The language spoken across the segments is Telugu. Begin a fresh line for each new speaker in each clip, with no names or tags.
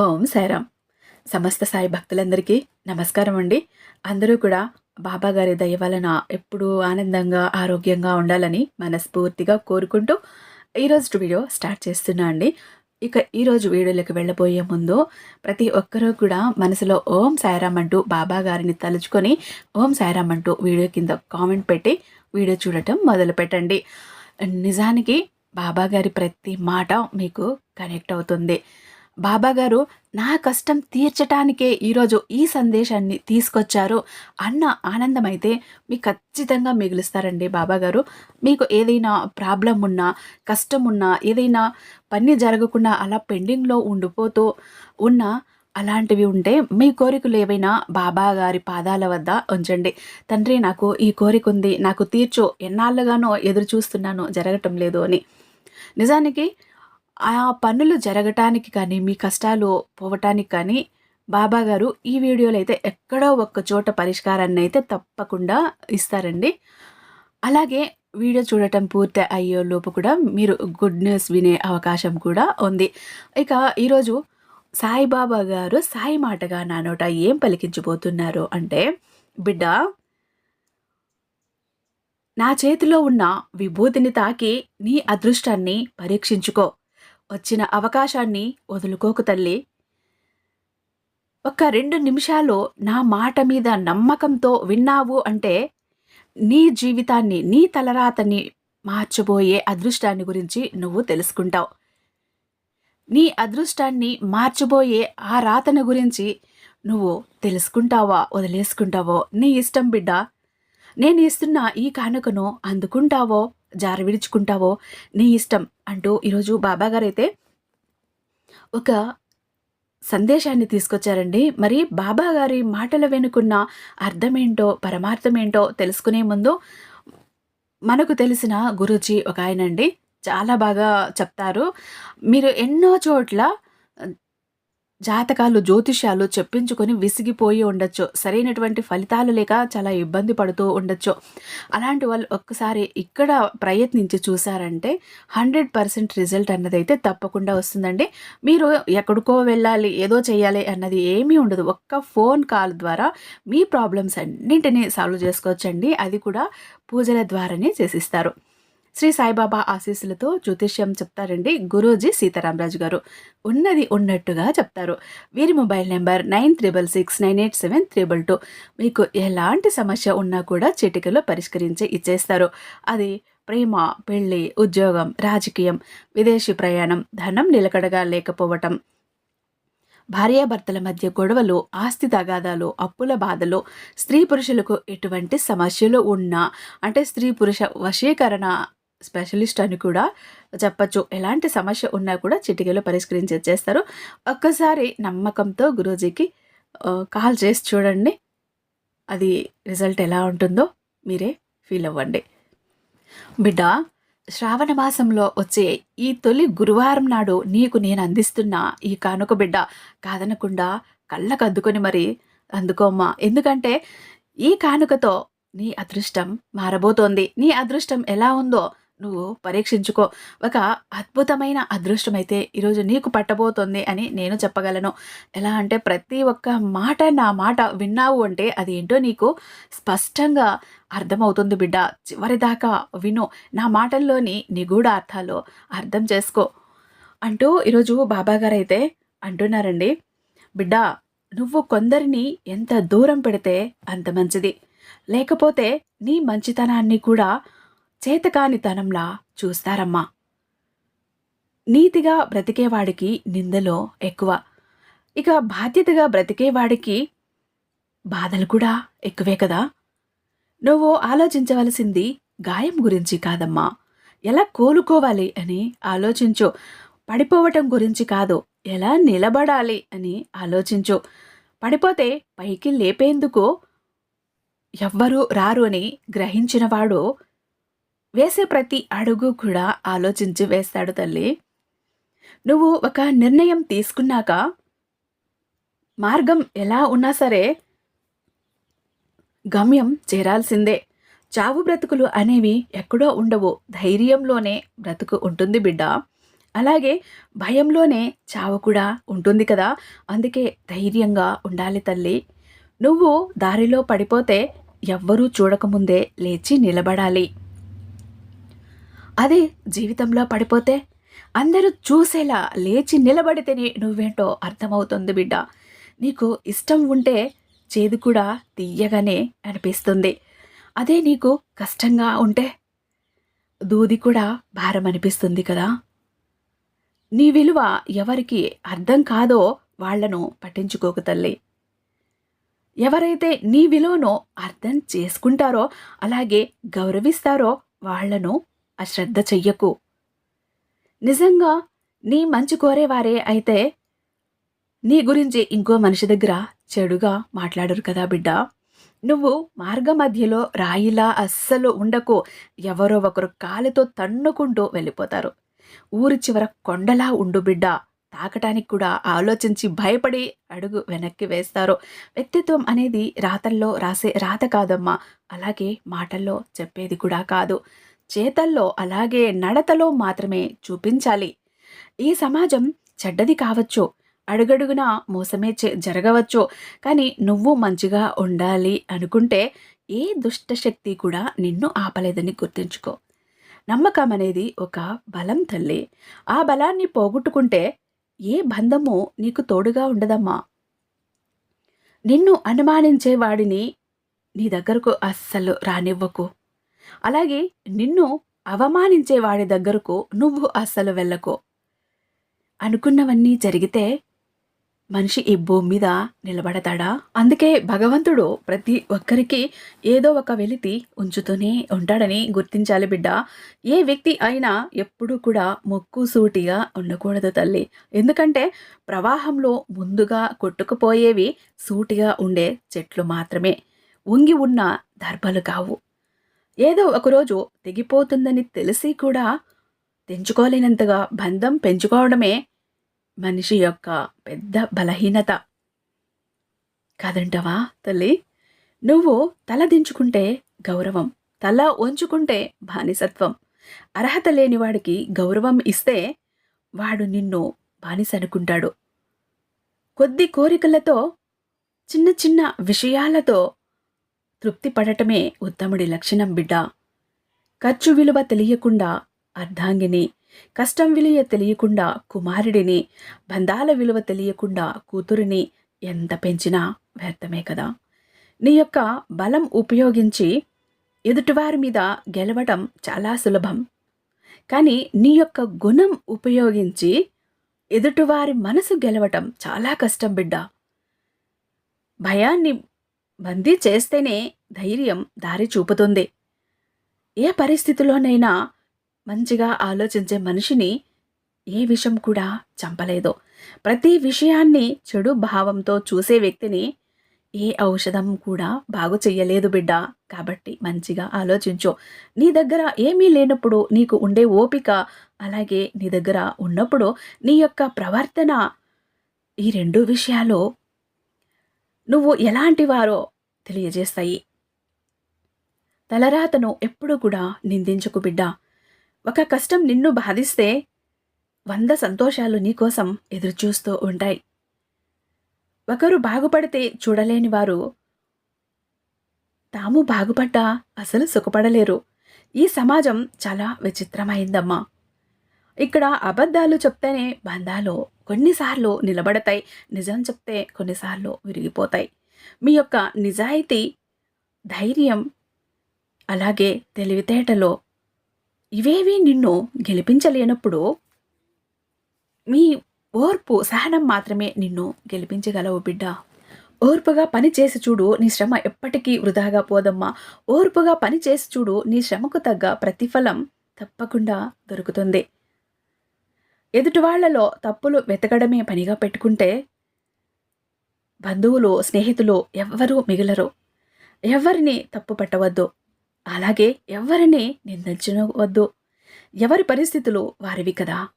ఓం సాయిరామ్ సమస్త సాయి భక్తులందరికీ నమస్కారం అండి. అందరూ కూడా బాబా గారి దయ వలన ఎప్పుడూ ఆనందంగా ఆరోగ్యంగా ఉండాలని మనస్ఫూర్తిగా కోరుకుంటూ ఈరోజు వీడియో స్టార్ట్ చేస్తున్నా అండి. ఇక ఈరోజు వీడియోలోకి వెళ్ళబోయే ముందు ప్రతి ఒక్కరూ కూడా మనసులో ఓం సాయిరామ్ అంటూ బాబా గారిని తలుచుకొని ఓం సాయిరామ్ అంటూ వీడియో కింద కామెంట్ పెట్టి వీడియో చూడటం మొదలు పెట్టండి. నిజానికి బాబా గారి ప్రతి మాట మీకు కనెక్ట్ అవుతుంది. బాబాగారు నా కష్టం తీర్చటానికే ఈరోజు ఈ సందేశాన్ని తీసుకొచ్చారు అన్న ఆనందం అయితే మీకు ఖచ్చితంగా మిగులుస్తారండి బాబాగారు. మీకు ఏదైనా ప్రాబ్లం ఉన్నా కష్టం ఉన్నా ఏదైనా పని జరగకుండా అలా పెండింగ్లో ఉండిపోతూ ఉన్నా అలాంటివి ఉంటే మీ కోరికలు ఏవైనా బాబా గారి పాదాల వద్ద ఉంచండి. తండ్రి నాకు ఈ కోరిక ఉంది నాకు తీర్చు ఎన్నాళ్ళుగానో ఎదురు చూస్తున్నాను జరగటం లేదు అని. నిజానికి ఆ పనులు జరగటానికి కానీ మీ కష్టాలు పోవటానికి కానీ బాబా గారు ఈ వీడియోలో అయితే ఎక్కడో ఒక్క చోట పరిష్కారాన్ని అయితే తప్పకుండా ఇస్తారండి. అలాగే వీడియో చూడటం పూర్తి అయ్యే లోపు కూడా మీరు గుడ్ న్యూస్ వినే అవకాశం కూడా ఉంది. ఇక ఈరోజు సాయిబాబా గారు సాయి మాటగా నా నోట ఏం పలికించబోతున్నారు అంటే బిడ్డ నా చేతిలో ఉన్న విభూతిని తాకి నీ అదృష్టాన్ని పరీక్షించుకో. వచ్చిన అవకాశాన్ని వదులుకోకు తల్లి. ఒక రెండు నిమిషాలు నా మాట మీద నమ్మకంతో విన్నావు అంటే నీ జీవితాన్ని నీ తలరాతని మార్చబోయే అదృష్టాన్ని గురించి నువ్వు తెలుసుకుంటావు. నీ అదృష్టాన్ని మార్చబోయే ఆ రాతను గురించి నువ్వు తెలుసుకుంటావా వదిలేసుకుంటావో? నీ ఇష్టం బిడ్డ నేను ఇస్తున్న ఈ కానుకను అందుకుంటావో? జారి విడుచుకుంటావో నీ ఇష్టం అంటూ ఈరోజు బాబాగారు అయితే ఒక సందేశాన్ని తీసుకొచ్చారండి. మరి బాబా గారి మాటల వెనుకున్న అర్థమేంటో పరమార్థమేంటో తెలుసుకునే ముందు మనకు తెలిసిన గురుజీ ఒక ఆయన అండి చాలా బాగా చెప్తారు. మీరు ఎన్నో చోట్ల జాతకాలు జ్యోతిష్యాలు చెప్పించుకొని విసిగిపోయి ఉండొచ్చు. సరైనటువంటి ఫలితాలు లేక చాలా ఇబ్బంది పడుతూ ఉండొచ్చు. అలాంటి వాళ్ళు ఒక్కసారి ఇక్కడ ప్రయత్నించి చూసారంటే హండ్రెడ్ పర్సెంట్ రిజల్ట్ అన్నది అయితే తప్పకుండా వస్తుందండి. మీరు ఎక్కడికో వెళ్ళాలి ఏదో చేయాలి అన్నది ఏమీ ఉండదు. ఒక్క ఫోన్ కాల్ ద్వారా మీ ప్రాబ్లమ్స్ అన్నింటినీ సాల్వ్ చేసుకోవచ్చండి. అది కూడా పూజల ద్వారానే చేసిస్తారు. శ్రీ సాయిబాబా ఆశీస్సులతో జ్యోతిష్యం చెప్తారండి గురూజీ సీతారామరాజు గారు. ఉన్నది ఉన్నట్టుగా చెప్తారు. వీరి mobile number nine triple six nine eight seven triple two. మీకు ఎలాంటి సమస్య ఉన్నా కూడా చిటికలో పరిష్కరించి ఇచ్చేస్తారు. అది ప్రేమ పెళ్ళి ఉద్యోగం రాజకీయం విదేశీ ప్రయాణం ధనం నిలకడగా లేకపోవటం. భార్యాభర్తల మధ్య గొడవలు ఆస్తి తగాదాలు అప్పుల బాధలు. స్త్రీ పురుషులకు ఎటువంటి సమస్యలు ఉన్నా అంటే స్త్రీ పురుష వశీకరణ స్పెషలిస్ట్ అని కూడా చెప్పచ్చు. ఎలాంటి సమస్య ఉన్నా కూడా చిటికలో పరిష్కరించేస్తారు ఒక్కసారి నమ్మకంతో గురూజీకి కాల్ చేసి చూడండి. అది రిజల్ట్ ఎలా ఉంటుందో మీరే ఫీల్ అవ్వండి. బిడ్డ శ్రావణ మాసంలో వచ్చే ఈ తొలి గురువారం నాడు నీకు నేను అందిస్తున్న ఈ కానుక బిడ్డ కాదనకుండా కళ్ళకు అద్దుకొని మరి అందుకోమ్మా ఎందుకంటే ఈ కానుకతో నీ అదృష్టం మారబోతోంది. నీ అదృష్టం ఎలా ఉందో నువ్వు పరీక్షించుకో. ఒక అద్భుతమైన అదృష్టం అయితే ఈరోజు నీకు పట్టబోతోంది అని నేను చెప్పగలను. ఎలా అంటే ప్రతి ఒక్క మాట నా మాట విన్నావు అంటే అది ఏంటో నీకు స్పష్టంగా అర్థమవుతుంది బిడ్డ. చివరిదాకా విను. నా మాటల్లోని నిగూఢ అర్థాలు అర్థం చేసుకో. అంటూ ఈరోజు బాబాగారు అయితే అంటున్నారండి బిడ్డ నువ్వు కొందరిని ఎంత దూరం పెడితే అంత మంచిది. లేకపోతే నీ మంచితనాన్ని కూడా చేతకానితనంలా చూస్తారమ్మా. నీతిగా బ్రతికేవాడికి నిందలో ఎక్కువ. ఇక బాధ్యతగా బ్రతికేవాడికి బాధలు కూడా ఎక్కువే కదా? నువ్వు ఆలోచించవలసింది గాయం గురించి కాదమ్మా. ఎలా కోలుకోవాలి అని ఆలోచించు. పడిపోవటం గురించి కాదు. ఎలా నిలబడాలి అని ఆలోచించు. పడిపోతే పైకి లేపేందుకు ఎవ్వరూ రారు అని గ్రహించినవాడు వేసే ప్రతి అడుగు కూడా ఆలోచించి వేస్తాడు తల్లి. నువ్వు ఒక నిర్ణయం తీసుకున్నాక మార్గం ఎలా ఉన్నా సరే గమ్యం చేరాల్సిందే. చావు బ్రతుకులు అనేవి ఎక్కడో ఉండవు. ధైర్యంలోనే బ్రతుకు ఉంటుంది బిడ్డ. అలాగే భయంలోనే చావు కూడా ఉంటుంది కదా. అందుకే ధైర్యంగా ఉండాలి తల్లి. నువ్వు దారిలో పడిపోతే ఎవ్వరూ చూడకముందే లేచి నిలబడాలి. అదే జీవితంలో పడిపోతే అందరూ చూసేలా లేచి నిలబడితేనే నువ్వేంటో అర్థమవుతుంది బిడ్డ. నీకు ఇష్టం ఉంటే చేదు కూడా తీయగానే అనిపిస్తుంది. అదే నీకు కష్టంగా ఉంటే దూది కూడా భారం అనిపిస్తుంది కదా. నీ విలువ ఎవరికి అర్థం కాదో వాళ్ళను పట్టించుకోకు తల్లి. ఎవరైతే నీ విలువను అర్థం చేసుకుంటారో అలాగే గౌరవిస్తారో వాళ్ళను అశ్రద్ధ చెయ్యకు. నిజంగా నీ మంచి కోరేవారే అయితే నీ గురించి ఇంకో మనిషి దగ్గర చెడుగా మాట్లాడరు కదా బిడ్డ. నువ్వు మార్గ మధ్యలో రాయిలా అస్సలు ఉండకు. ఎవరో ఒకరు కాలితో తన్నుకుంటూ వెళ్ళిపోతారు. ఊరి చివర కొండలా ఉండు బిడ్డ. తాకటానికి కూడా ఆలోచించి భయపడి అడుగు వెనక్కి వేస్తారు. వ్యక్తిత్వం అనేది రాతల్లో రాసే రాత కాదమ్మా. అలాగే మాటల్లో చెప్పేది కూడా కాదు. చేతల్లో అలాగే నడతలో మాత్రమే చూపించాలి. ఈ సమాజం చెడ్డది కావచ్చు అడుగడుగునా మోసమే జరగవచ్చు. కానీ నువ్వు మంచిగా ఉండాలి అనుకుంటే ఏ దుష్టశక్తి కూడా నిన్ను ఆపలేదని గుర్తుంచుకో. నమ్మకం అనేది ఒక బలం తల్లి. ఆ బలాన్ని పోగొట్టుకుంటే ఏ బంధము నీకు తోడుగా ఉండదమ్మా. నిన్ను అనుమానించే వాడిని నీ దగ్గరకు అస్సలు రానివ్వకు. అలాగే నిన్ను అవమానించే వాడి దగ్గరకు నువ్వు అస్సలు వెళ్ళకో. అనుకున్నవన్నీ జరిగితే మనిషి ఈ భూమి మీద నిలబడతాడా? అందుకే భగవంతుడు ప్రతి ఒక్కరికి ఏదో ఒక వెలితి ఉంచుతూనే ఉంటాడని గుర్తించాలి బిడ్డ. ఏ వ్యక్తి అయినా ఎప్పుడూ కూడా మొక్కు సూటిగా ఉండకూడదు తల్లి. ఎందుకంటే ప్రవాహంలో ముందుగా కొట్టుకుపోయేవి సూటిగా ఉండే చెట్లు మాత్రమే. ఉంగి ఉన్న దర్భలు కావు. ఏదో ఒకరోజు తెగిపోతుందని తెలిసి కూడా తెంచుకోలేనంతగా బంధం పెంచుకోవడమే మనిషి యొక్క పెద్ద బలహీనత. కాదంటవా తల్లి? నువ్వు తల దించుకుంటే గౌరవం తల ఉంచుకుంటే బానిసత్వం. అర్హత లేని వాడికి గౌరవం ఇస్తే వాడు నిన్ను బానిస అనుకుంటాడు కొద్ది కోరికలతో చిన్న చిన్న విషయాలతో తృప్తి పడటమే ఉత్తముడి లక్షణం బిడ్డ. ఖర్చు విలువ తెలియకుండా అర్ధాంగిని కష్టం విలువ తెలియకుండా కుమారుడిని బంధాల విలువ తెలియకుండా కూతురిని ఎంత పెంచినా వ్యర్థమే కదా. నీ యొక్క బలం ఉపయోగించి ఎదుటివారి మీద గెలవటం చాలా సులభం. కానీ నీ యొక్క గుణం ఉపయోగించి ఎదుటివారి మనసు గెలవటం చాలా కష్టం బిడ్డ. భయాన్ని బందీ చేస్తేనే ధైర్యం దారి చూపుతుంది. ఏ పరిస్థితిలోనైనా మంచిగా ఆలోచించే మనిషిని ఏ విషయం కూడా చంపలేదు. ప్రతి విషయాన్ని చెడు భావంతో చూసే వ్యక్తిని ఏ ఔషధం కూడా బాగు చెయ్యలేదు బిడ్డ. కాబట్టి మంచిగా ఆలోచించు. నీ దగ్గర ఏమీ లేనప్పుడు నీకు ఉండే ఓపిక అలాగే నీ దగ్గర ఉన్నప్పుడు నీ యొక్క ప్రవర్తన ఈ రెండు విషయాలు నువ్వు ఎలాంటి వారో తెలియజేస్తాయి. తలరాతను ఎప్పుడు కూడా నిందించుకు బిడ్డ. ఒక కష్టం నిన్ను బాధిస్తే వంద సంతోషాలు నీకోసం ఎదురుచూస్తూ ఉంటాయి. ఒకరు బాగుపడితే చూడలేని వారు తాము బాగుపడ్డా అసలు సుఖపడలేరు. ఈ సమాజం చాలా విచిత్రమైందమ్మా. ఇక్కడ అబద్ధాలు చెప్తేనే బంధాలు కొన్నిసార్లు నిలబడతాయి. నిజం చెప్తే కొన్నిసార్లు విరిగిపోతాయి. మీ యొక్క నిజాయితీ ధైర్యం అలాగే తెలివితేటలో ఇవేవి నిన్ను గెలిపించలేనప్పుడు మీ ఓర్పు సహనం మాత్రమే నిన్ను గెలిపించగలవు బిడ్డ. ఓర్పుగా పని చేసి చూడు నీ శ్రమ ఎప్పటికీ వృధాగా పోదమ్మా. ఓర్పుగా పని చేసి చూడు నీ శ్రమకు తగ్గ ప్రతిఫలం తప్పకుండా దొరుకుతుంది. ఎదుటివాళ్ళలో తప్పులు వెతకడమే పనిగా పెట్టుకుంటే బంధువులు స్నేహితులు ఎవ్వరూ మిగలరు. ఎవరిని తప్పు పట్టవద్దు. అలాగే ఎవరిని నిందించవద్దు. ఎవరి పరిస్థితులు వారివి కదా.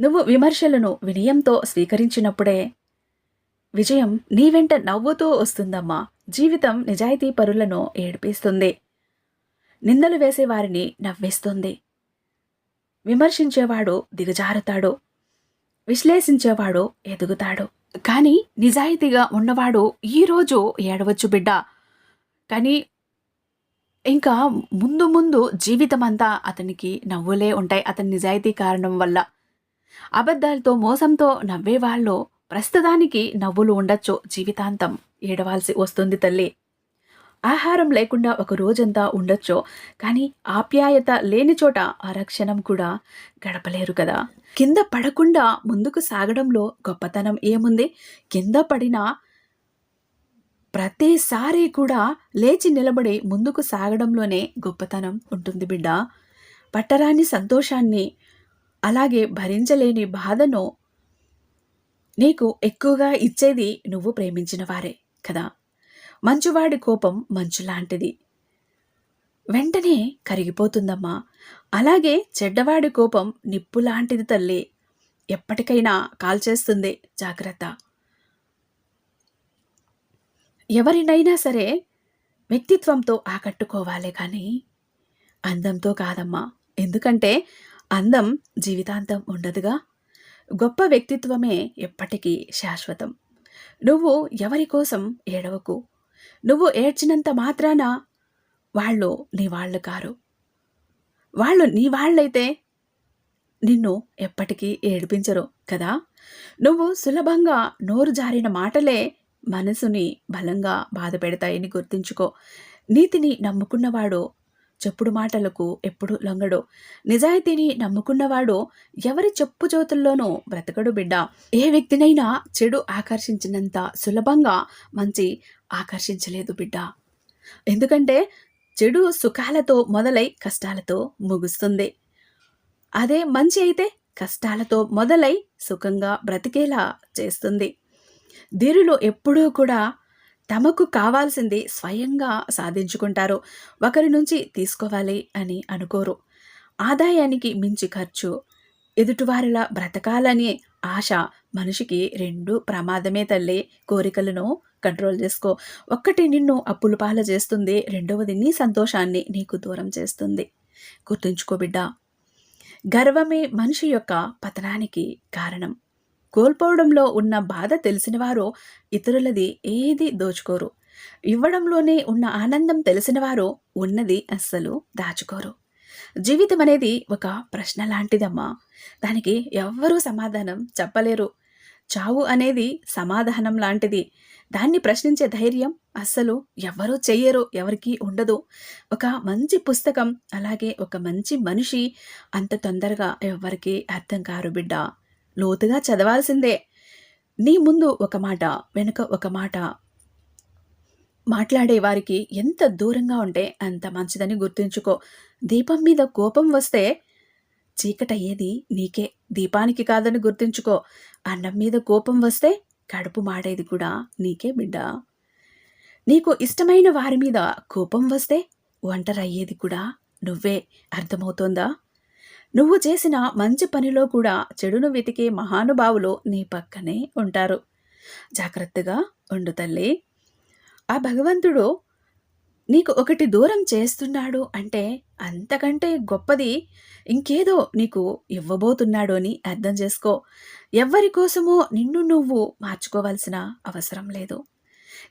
నువ్వు విమర్శలను వినయంతో స్వీకరించినప్పుడే విజయం నీ వెంట నవ్వుతూ వస్తుందమ్మా. జీవితం నిజాయితీ పరులను ఏడిపిస్తుంది. నిందలు వేసే వారిని విమర్శించేవాడు దిగజారుతాడు. విశ్లేషించేవాడు ఎదుగుతాడు. కానీ నిజాయితీగా ఉన్నవాడు ఈరోజు ఏడవచ్చు బిడ్డ. కానీ ఇంకా ముందు ముందు జీవితం అంతా అతనికి నవ్వులే ఉంటాయి. అతని నిజాయితీ కారణం వల్ల. అబద్ధాలతో మోసంతో నవ్వేవాళ్ళు ప్రస్తుతానికి నవ్వులు ఉండొచ్చు జీవితాంతం. ఏడవాల్సి వస్తుంది తల్లి. ఆహారం లేకుండా ఒక రోజంతా ఉండొచ్చో కానీ ఆప్యాయత లేని చోట ఆరక్షణం కూడా గడపలేరు కదా. కింద పడకుండా ముందుకు సాగడంలో గొప్పతనం ఏముంది? కింద పడిన ప్రతిసారి కూడా లేచి నిలబడి ముందుకు సాగడంలోనే గొప్పతనం ఉంటుంది బిడ్డ. పట్టరాని సంతోషాన్ని అలాగే భరించలేని బాధను నీకు ఎక్కువగా ఇచ్చేది నువ్వు ప్రేమించిన వారే కదా. మంచువాడి కోపం మంచులాంటిది. వెంటనే కరిగిపోతుందమ్మా. అలాగే చెడ్డవాడి కోపం నిప్పులాంటిది తల్లి. ఎప్పటికైనా కాల్చేస్తుంది జాగ్రత్త. ఎవరినైనా సరే వ్యక్తిత్వంతో ఆకట్టుకోవాలి కానీ అందంతో కాదమ్మా. ఎందుకంటే అందం జీవితాంతం ఉండదుగా. గొప్ప వ్యక్తిత్వమే ఎప్పటికీ శాశ్వతం. నువ్వు ఎవరి కోసం ఏడవకు? నువ్వు ఏడ్చినంత మాత్రాన వాళ్ళు నీ వాళ్ళు కారు. వాళ్ళు నీ వాళ్ళైతే నిన్ను ఎప్పటికీ ఏడిపించరు కదా? నువ్వు సులభంగా నోరు జారిన మాటలే మనసుని బలంగా బాధ పెడతాయని గుర్తుంచుకో. నీతిని నమ్ముకున్నవాడు చెప్పుడు మాటలకు ఎప్పుడు లొంగడు. నిజాయితీని నమ్ముకున్నవాడు ఎవరి చెప్పు జోతుల్లోనూ బ్రతకడు బిడ్డ. ఏ వ్యక్తినైనా చెడు ఆకర్షించినంత సులభంగా మంచి ఆకర్షించలేదు బిడ్డ. ఎందుకంటే చెడు సుఖాలతో మొదలై కష్టాలతో ముగుస్తుంది. అదే మంచి అయితే కష్టాలతో మొదలై సుఖంగా బ్రతికేలా చేస్తుంది. ధీరులు ఎప్పుడూ కూడా తమకు కావాల్సింది స్వయంగా సాధించుకుంటారు. ఒకరి నుంచి తీసుకోవాలి అని అనుకోరు. ఆదాయానికి మించి ఖర్చు ఎదుటివారిలా బ్రతకాలనే ఆశ మనిషికి రెండు ప్రమాదమే తల్లి. కోరికలను కంట్రోల్ చేసుకో. ఒక్కటి నిన్ను అప్పులు పాల చేస్తుంది రెండవది నీ సంతోషాన్ని నీకు దూరం చేస్తుంది. గుర్తుంచుకో బిడ్డ. గర్వమే మనిషి యొక్క పతనానికి కారణం. కోల్పోవడంలో ఉన్న బాధ తెలిసినవారు ఇతరులది ఏది దోచుకోరు. ఇవ్వడంలోనే ఉన్న ఆనందం తెలిసినవారు ఉన్నది అస్సలు దాచుకోరు. జీవితం అనేది ఒక ప్రశ్న లాంటిదమ్మా. దానికి ఎవ్వరూ సమాధానం చెప్పలేరు. చావు అనేది సమాధానం లాంటిది. దాన్ని ప్రశ్నించే ధైర్యం అస్సలు ఎవరూ చెయ్యరు ఎవరికీ ఉండదు. ఒక మంచి పుస్తకం అలాగే ఒక మంచి మనిషి అంత తొందరగా ఎవ్వరికీ అర్థం కారు బిడ్డ. లోతుగా చదవాల్సిందే. నీ ముందు ఒక మాట వెనుక ఒక మాట మాట్లాడే వారికి ఎంత దూరంగా ఉంటే అంత మంచిదని గుర్తుంచుకో. దీపం మీద కోపం వస్తే చీకటయ్యేది నీకే దీపానికి కాదని గుర్తుంచుకో. అన్నం మీద కోపం వస్తే కడుపు మాడేది కూడా నీకే బిడ్డ. నీకు ఇష్టమైన వారి మీద కోపం వస్తే ఒంటరయ్యేది కూడా నువ్వే. అర్థమవుతోందా? నువ్వు చేసిన మంచి పనిలో కూడా చెడును వెతికే మహానుభావులు నీ పక్కనే ఉంటారు. జాగ్రత్తగా ఉండు తల్లి. ఆ భగవంతుడు నీకు ఒకటి దూరం చేస్తున్నాడు అంటే అంతకంటే గొప్పది ఇంకేదో నీకు ఇవ్వబోతున్నాడు అని అర్థం చేసుకో. ఎవ్వరి కోసమో నిన్ను నువ్వు మార్చుకోవాల్సిన అవసరం లేదు.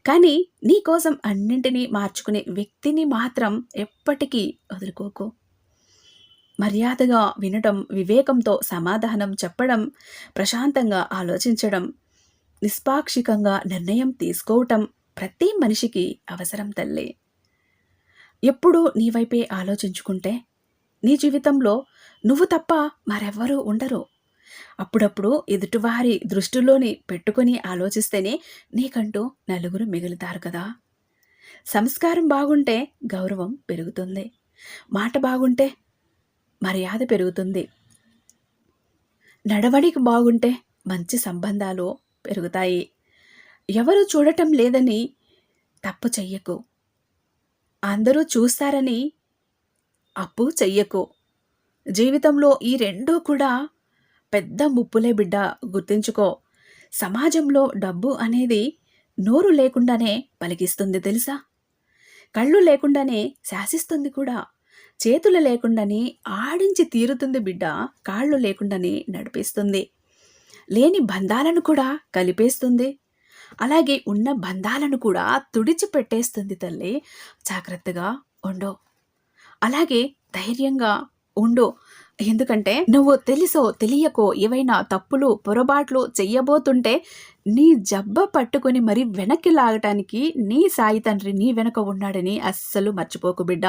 కానీ నీ కోసం అన్నింటినీ మార్చుకునే వ్యక్తిని మాత్రం ఎప్పటికీ వదులుకోకు. మర్యాదగా వినటం వివేకంతో సమాధానం చెప్పడం ప్రశాంతంగా ఆలోచించడం నిష్పాక్షికంగా నిర్ణయం తీసుకోవటం ప్రతి మనిషికి అవసరం తల్లి. ఎప్పుడూ నీ వైపే ఆలోచించుకుంటే నీ జీవితంలో నువ్వు తప్ప మరెవ్వరూ ఉండరు. అప్పుడప్పుడు ఎదుటివారి దృష్టిలోని పెట్టుకొని ఆలోచిస్తేనే నీకంటూ నలుగురు మిగులుతారు కదా. సంస్కారం బాగుంటే గౌరవం పెరుగుతుంది. మాట బాగుంటే మర్యాద పెరుగుతుంది. నడవడికి బాగుంటే మంచి సంబంధాలు పెరుగుతాయి. ఎవరు చూడటం లేదని తప్పు చెయ్యకు. అందరూ చూస్తారని అప్పు చెయ్యకు. జీవితంలో ఈ రెండూ కూడా పెద్ద ముప్పులే బిడ్డ గుర్తుంచుకో. సమాజంలో డబ్బు అనేది నోరు లేకుండానే పలికిస్తుంది తెలుసా? కళ్ళు లేకుండానే శాసిస్తుంది కూడా. చేతులు లేకుండానే ఆడించి తీరుతుంది బిడ్డ కాళ్ళు లేకుండానే నడిపిస్తుంది. లేని బంధాలను కూడా కలిపేస్తుంది. అలాగే ఉన్న బంధాలను కూడా తుడిచిపెట్టేస్తుంది తల్లి. జాగ్రత్తగా ఉండు. అలాగే ధైర్యంగా ఉండు. ఎందుకంటే నువ్వు తెలుసో తెలియకో ఏవైనా తప్పులు పొరపాట్లు చెయ్యబోతుంటే నీ జబ్బ పట్టుకొని మరి వెనక్కి లాగటానికి నీ సాయి తండ్రి నీ వెనక ఉన్నాడని అస్సలు మర్చిపోకు బిడ్డ.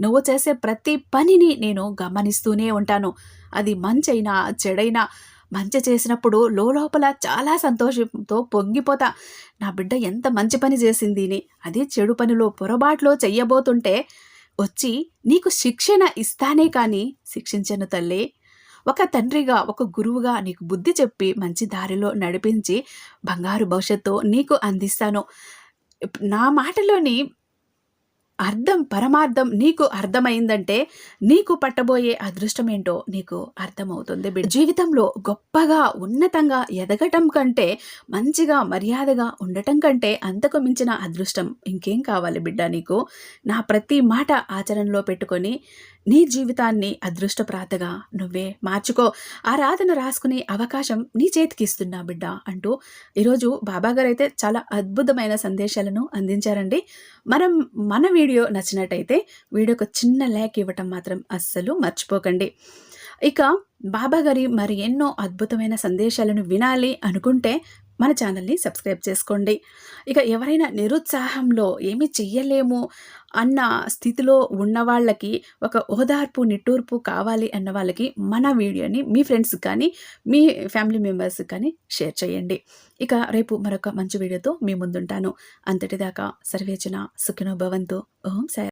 నువ్వు చేసే ప్రతి పనిని నేను గమనిస్తూనే ఉంటాను. అది మంచైనా చెడైనా మంచి చేసినప్పుడు లోపల చాలా సంతోషంతో పొంగిపోతా. నా బిడ్డ ఎంత మంచి పని చేసింది అని అది చెడు పనిలో పొరపాట్లో చెయ్యబోతుంటే వచ్చి నీకు శిక్షణ ఇస్తానే కానీ శిక్షించను తల్లి. ఒక తండ్రిగా ఒక గురువుగా నీకు బుద్ధి చెప్పి మంచి దారిలో నడిపించి బంగారు భవిష్యత్తు నీకు అందిస్తాను. నా మాటలోని అర్థం పరమార్థం నీకు అర్థమైందంటే నీకు పట్టబోయే అదృష్టం ఏంటో నీకు అర్థమవుతుంది బిడ్డ. జీవితంలో గొప్పగా ఉన్నతంగా ఎదగటం కంటే మంచిగా మర్యాదగా ఉండటం కంటే అంతకు మించిన అదృష్టం ఇంకేం కావాలి బిడ్డ నీకు? నా ప్రతి మాట ఆచరణలో పెట్టుకొని నీ జీవితాన్ని అదృష్టప్రాతగా నువ్వే మార్చుకో. ఆ రాతను రాసుకునే అవకాశం నీ చేతికి ఇస్తున్నా బిడ్డ అంటూ ఈరోజు బాబాగారు అయితే చాలా అద్భుతమైన సందేశాలను అందించారండి. మనం మన వీడియో నచ్చినట్టయితే వీడియోకి చిన్న లైక్ ఇవ్వటం మాత్రం అస్సలు మర్చిపోకండి. ఇక బాబాగారి మరి ఎన్నో అద్భుతమైన సందేశాలను వినాలి అనుకుంటే మన ఛానల్ని సబ్స్క్రైబ్ చేసుకోండి. ఇక ఎవరైనా నిరుత్సాహంలో ఏమీ చెయ్యలేము అన్న స్థితిలో ఉన్న వాళ్ళకి ఒక ఓదార్పు నిట్టూర్పు కావాలి అన్న వాళ్ళకి మన వీడియోని మీ ఫ్రెండ్స్ కానీ మీ ఫ్యామిలీ మెంబర్స్ కానీ షేర్ చేయండి. ఇక రేపు మరొక మంచి వీడియోతో మీ ముందుంటాను. అంతటిదాకా సర్వేచన సుఖినో భవంతు. ఓం సాయి.